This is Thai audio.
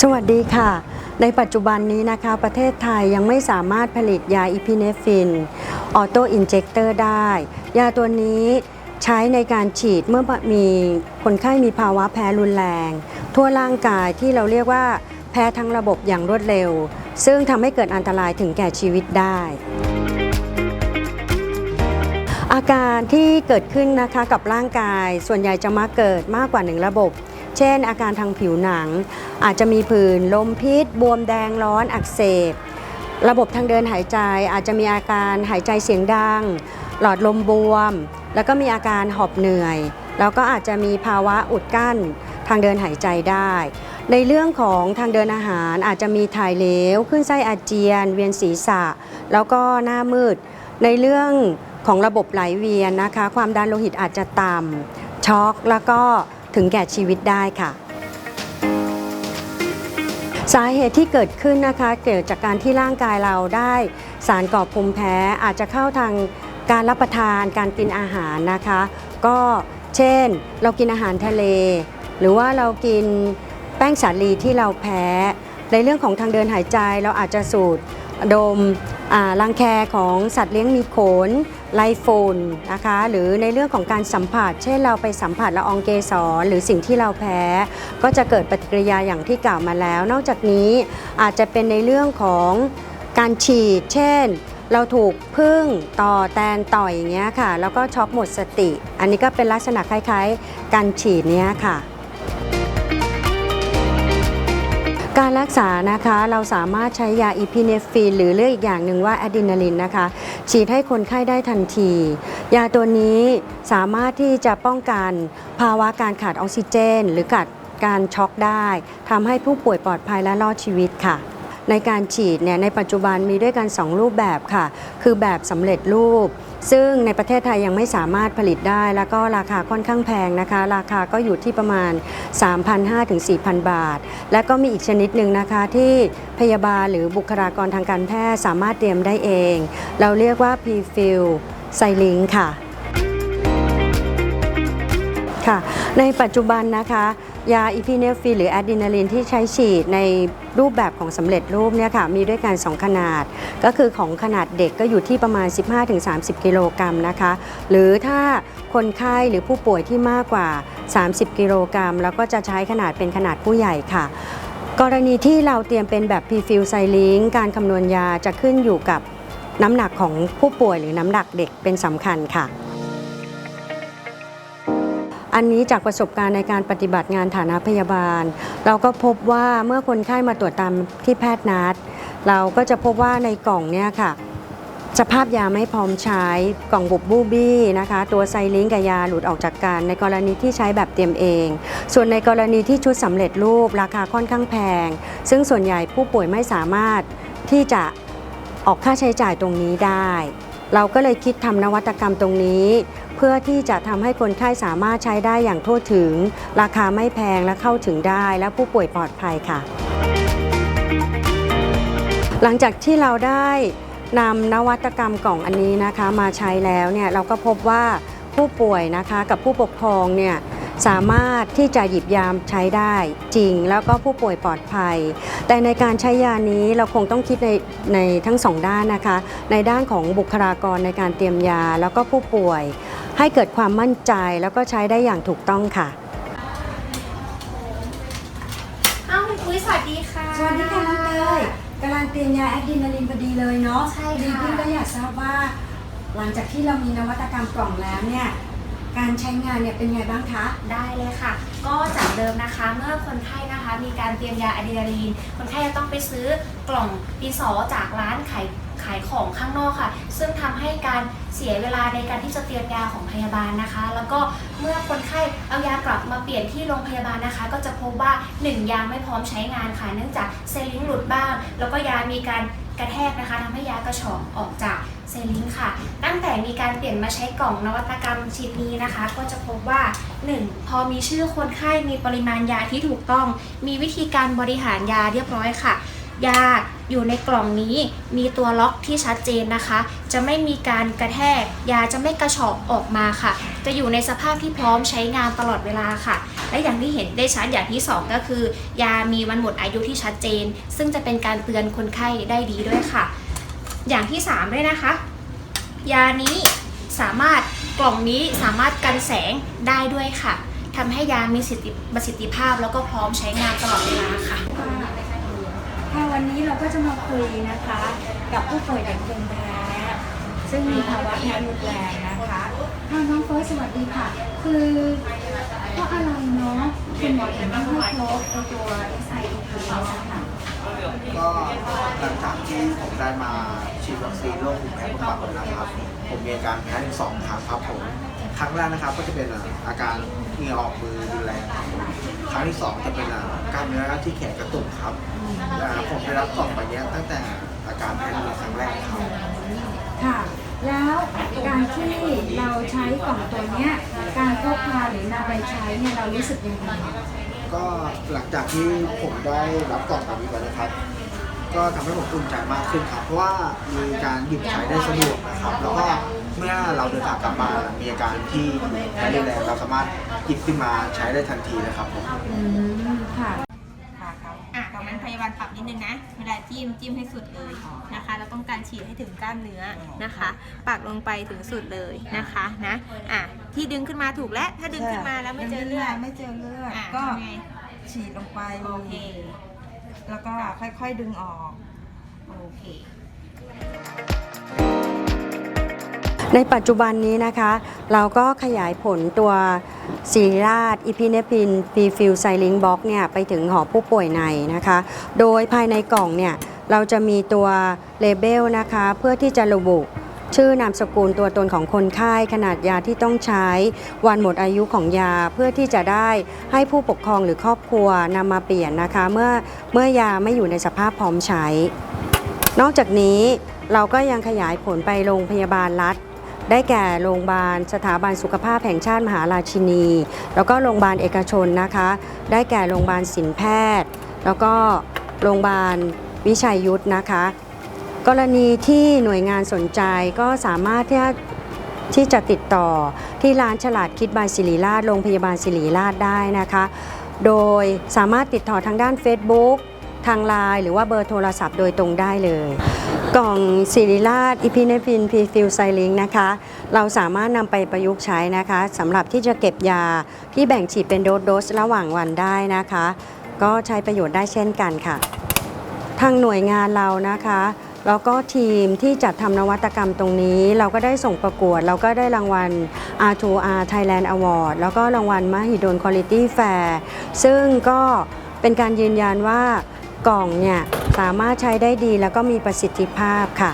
สวัสดีค่ะ ในปัจจุบันนี้นะคะประเทศไทยยังไม่สามารถผลิตยาอีพิเนฟิน ออโตอินเจคเตอร์ได้ ยาตัวนี้ใช้ในการฉีดเมื่อมีคนไข้มีภาวะแพ้รุนแรง ทั่วร่างกายที่เราเรียกว่าแพ้ทั้งระบบอย่างรวดเร็ว ซึ่งทำให้เกิดอันตรายถึงแก่ชีวิตได้ อาการที่เกิดขึ้นนะคะกับร่างกายส่วนใหญ่จะมาเกิดมากกว่าหนึ่งระบบ ช่น อาการทางผิวหนัง อาจจะมีผื่นลมพิษ บวมแดงร้อนอักเสบ ระบบทางเดินหายใจอาจจะมีอาการหายใจเสียงดัง หลอดลมบวม แล้วก็มีอาการหอบเหนื่อย แล้วก็อาจจะมีภาวะอุดกั้นทางเดินหายใจได้ ในเรื่องของทางเดินอาหารอาจจะมีถ่ายเหลวขึ้นไส้อาเจียน เวียนศีรษะ แล้วก็หน้ามืด ในเรื่องของระบบไหลเวียนนะคะ ความดันโลหิตอาจจะต่ำช็อกแล้วก็ ถึงแก่ชีวิตได้ค่ะ สาเหตุที่เกิดขึ้นนะคะ เกิดจากการที่ร่างกายเราได้สารก่อภูมิแพ้อาจจะเข้าทางการรับประทานการกินอาหารนะคะ ก็เช่น เรากินอาหารทะเล หรือว่าเรากินแป้งสาลีที่เราแพ้ ในเรื่องของทางเดินหายใจเราอาจจะสูด ดมรังแคของสัตว์เลี้ยงมีขนไลโฟนนะคะหรือในเรื่องของการสัมผัส เช่นเราไปสัมผัสละอองเกสรหรือสิ่งที่เราแพ้ ก็จะเกิดปฏิกิริยาอย่างที่กล่าวมาแล้ว นอกจากนี้อาจจะเป็นในเรื่องของการฉีด เช่น เราถูกพึ่งต่อแตนต่อยอย่างเงี้ยค่ะ แล้วก็ช็อกหมดสติ อันนี้ก็เป็นลักษณะคล้ายๆ การฉีดเนี้ยค่ะ การรักษานะคะเราสามารถใช้ยาอีพิเนฟินหรือเรียกอีกอย่างหนึ่งว่าอะดรีนาลินนะคะฉีดให้คนไข้ได้ทันที ยาตัวนี้สามารถที่จะป้องกันภาวะการขาดออกซิเจน หรือขาดการช็อกได้ทำให้ผู้ป่วยปลอดภัยและรอดชีวิตค่ะ ในการฉีดเนี่ยในปัจจุบันมีด้วยกัน 2 รูปแบบค่ะ คือแบบสำเร็จรูป ซึ่งในประเทศไทยยังไม่สามารถผลิตได้ แล้วก็ราคาค่อนข้างแพงนะคะ ราคาก็อยู่ที่ประมาณ 3,500ถึง4,000 บาท และก็มีอีกชนิดหนึ่งนะคะที่พยาบาลหรือบุคลากรทางการแพทย์สามารถเตรียมได้เอง เราเรียกว่า P-Fill ไซลิงค่ะค่ะ ในปัจจุบันนะคะ ยาอีพิเนฟินหรืออะดรีนาลินที่ใช้ฉีดในรูปแบบของสำเร็จรูปเนี่ยค่ะมีด้วยกัน 2 ขนาด ก็คือของขนาดเด็กก็อยู่ที่ประมาณ 15-30 กิโลกรัมนะคะ หรือถ้าคนไข้หรือผู้ป่วยที่มากกว่า 30 กิโลกรัม แล้วก็จะใช้ขนาดเป็นขนาดผู้ใหญ่ค่ะ กรณีที่เราเตรียมเป็นแบบพ r ฟิลไซลิงการคำนวณยาจะขึ้นอยู่กับน้ำหนักของผู้ป่วยหรือน้ำหนักเด็กเป็นสำคัญค่ะ อันนี้จากประสบการณ์ในการปฏิบัติงานฐานะพยาบาล เราก็พบว่าเมื่อคนไข้มาตรวจตามที่แพทย์นัด เราก็จะพบว่าในกล่องเนี่ยค่ะ สภาพยาไม่พร้อมใช้กล่องบุบบูบี้นะคะ ตัวไซลิงกับยาหลุดออกจากกัน ในกรณีที่ใช้แบบเตรียมเอง ส่วนในกรณีที่ชุดสำเร็จรูปราคาค่อนข้างแพง ซึ่งส่วนใหญ่ผู้ป่วยไม่สามารถที่จะออกค่าใช้จ่ายตรงนี้ได้ เราก็เลยคิดทำนวัตกรรมตรงนี้ เพื่อที่จะทำให้คนไข้สามารถใช้ได้อย่างทั่วถึง ราคาไม่แพงและเข้าถึงได้ และผู้ป่วยปลอดภัยค่ะ หลังจากที่เราได้นำนวัตกรรมกล่องอันนี้นะคะมาใช้แล้วเนี่ยเราก็พบว่าผู้ป่วยนะคะกับผู้ปกครองเนี่ยสามารถที่จะหยิบยามใช้ได้จริง แล้วก็ผู้ป่วยปลอดภัย แต่ในการใช้ยานี้เราคงต้องคิดในในทั้งสองด้านนะคะ ในด้านของบุคลากรในการเตรียมยาแล้วก็ผู้ป่วย ให้เกิดความมั่นใจแล้วก็ใช้ได้อย่างถูกต้องค่ะ อ้าวคุณปุ้ยสวัสดีค่ะ สวัสดีค่ะน้องเตยกำลังเตรียมยาแอดดีนาลินพอดีเลยเนาะใช่ดีค่ะขึ้นก็อยากทราบว่า หลังจากที่เรามีนวัตกรรมกล่องแล้วเนี่ย การใช้งานเนี่ยเป็นไงบ้างคะ ได้เลยค่ะ ก็จากเดิมนะคะ เมื่อคนไข้นะคะ มีการเตรียมยาอะดรีนาลีน คนไข้จะต้องไปซื้อกล่องดินสอจากร้านขาย ขายของข้างนอกค่ะ ซึ่งทำให้การเสียเวลาในการที่จะเตรียมยาของพยาบาลนะคะ แล้วก็เมื่อคนไข้เอายากลับมาเปลี่ยนที่โรงพยาบาลนะคะ ก็จะพบว่าหนึ่งยาไม่พร้อมใช้งานค่ะ เนื่องจากเซลลิงหลุดบ้าง แล้วก็ยามีการกระแทกนะคะทำให้ยากระชอกออกจากเซลลิงค่ะ ตั้งแต่มีการเปลี่ยนมาใช้กล่องนวัตกรรมชิ้นนี้นะคะ ก็จะพบว่า 1. พอมีชื่อคนไข้มีปริมาณยาที่ถูกต้อง มีวิธีการบริหารยาเรียบร้อยค่ะ ยาอยู่ในกล่องนี้มีตัวล็อกที่ชัดเจนนะคะ จะไม่มีการกระแทก ยาจะไม่กระชอกออกมาค่ะ จะอยู่ในสภาพที่พร้อมใช้งานตลอดเวลาค่ะ และอย่างที่เห็นได้ชัดอย่างที่สองก็คือ ยามีวันหมดอายุที่ชัดเจน ซึ่งจะเป็นการเตือนคนไข้ได้ดีด้วยค่ะ อย่างที่สามด้วยนะคะ ยานี้สามารถกล่องนี้สามารถกันแสงได้ด้วยค่ะทำให้ยามีประสิทธิภาพแล้วก็พร้อมใช้งานตลอดเวลาค่ะ ค่ะวันนี้เราก็จะมาคุยนะคะ กับผู้ป่วยเด็กภูมิแพ้ซึ่งมีภาวะแพ้รุนแรงนะคะค่ะน้องเฟิร์สสวัสดีค่ะ คือเพราะอะไรเนาะคุณหมอถึงต้องให้พบตัว SIP นะคะก็หลังจากที่ผมได้มาฉีดวัคซีนโรคภูมิแพ้บำบัดนะครับ ผมมีอาการแพ้ถึงสองครั้งครับผม ครั้งแรกนะครับก็จะเป็นอาการเหงื่อออกมือรุนแรงครับผมครั้งที่สองจะเป็นกล้ามเนื้อที่แขนกระตุกครับและผมได้รับกล่องใบเนี้ยตั้งแต่อาการแพ้ในครั้งแรกครับค่ะ แล้วการที่เราใช้กล่องตัวเนี้ยการพกพาหรือนำไปใช้เนี่ยเรารู้สึกยังไงก็หลังจากที่ผมได้รับกล่องแบบนี้ไปนะครับ ก็ทำให้ผมอุ่นใจมากขึ้นครับ เพราะว่ามีการหยิบใช้ได้สะดวกนะครับ แล้วก็เมื่อเราเดินทางกลับบ้านมีอาการที่แพ้รุนแรงเราสามารถหยิบขึ้นมาใช้ได้ทันทีนะครับผม อืมค่ะ ค่ะครับอะตรงนั้นพยาบาลปรับนิดนึงนะ เวลาจิ้มจิ้มให้สุดเลยนะคะ เราต้องการฉีดให้ถึงกล้ามเนื้อนะคะ ปักลงไปถึงสุดเลยนะคะนะอะที่ดึงขึ้นมาถูกแล้ว ถ้าดึงขึ้นมาแล้วไม่เจอเลือดไม่เจอเลือด อะก็ทำไงฉีดลงไปโอเค แล้วก็ค่อยๆดึงออก โอเค ในปัจจุบันนี้นะคะ เราก็ขยายผลตัวซีราดอีพิเนปินพีฟิลไซลิงบ็อกเนี่ยไปถึงหอผู้ป่วยในนะคะ โดยภายในกล่องเนี่ยเราจะมีตัวเลเบลนะคะเพื่อที่จะระบุชื่อนามสกุลตัวตนของคนไข้ขนาดยาที่ต้องใช้ วันหมดอายุของยาเพื่อที่จะได้ให้ผู้ปกครองหรือครอบครัวนำมาเปลี่ยนนะคะ เมื่อเมื่อยาไม่อยู่ในสภาพพร้อมใช้ นอกจากนี้เราก็ยังขยายผลไปโรงพยาบาลรัฐ ได้แก่โรงพยาบาลสถาบันสุขภาพแห่งชาติมหาราชินี แล้วก็โรงพยาบาลเอกชนนะคะ ได้แก่โรงพยาบาลศิลแพทย์ แล้วก็โรงพยาบาลวิชัยยุทธนะคะ กรณีที่หน่วยงานสนใจก็สามารถที่จะที่จะติดต่อที่ร้านฉลาดคิดบายศิริราชโรงพยาบาลศิริราชได้นะคะ โดยสามารถติดต่อทางด้าน Facebook ทางไลน์หรือว่าเบอร์โทรศัพท์โดยตรงได้เลย กล่องศิริราชอีพิเนฟินพีฟิลไซลิงนะคะ เราสามารถนำไปประยุกต์ใช้นะคะสำหรับที่จะเก็บยาที่แบ่งฉีดเป็นโดสโดสระหว่างวันได้นะคะ ก็ใช้ประโยชน์ได้เช่นกันค่ะ ทางหน่วยงานเรานะคะแล้วก็ทีมที่จัดทำนวัตกรรมตรงนี้ เราก็ได้ส่งประกวด เราก็ได้รางวัล R2R Thailand Award แล้วก็รางวัลมหิดล Quality Fair ซึ่งก็เป็นการยืนยันว่า กล่องเนี่ยสามารถใช้ได้ดีแล้วก็มีประสิทธิภาพค่ะ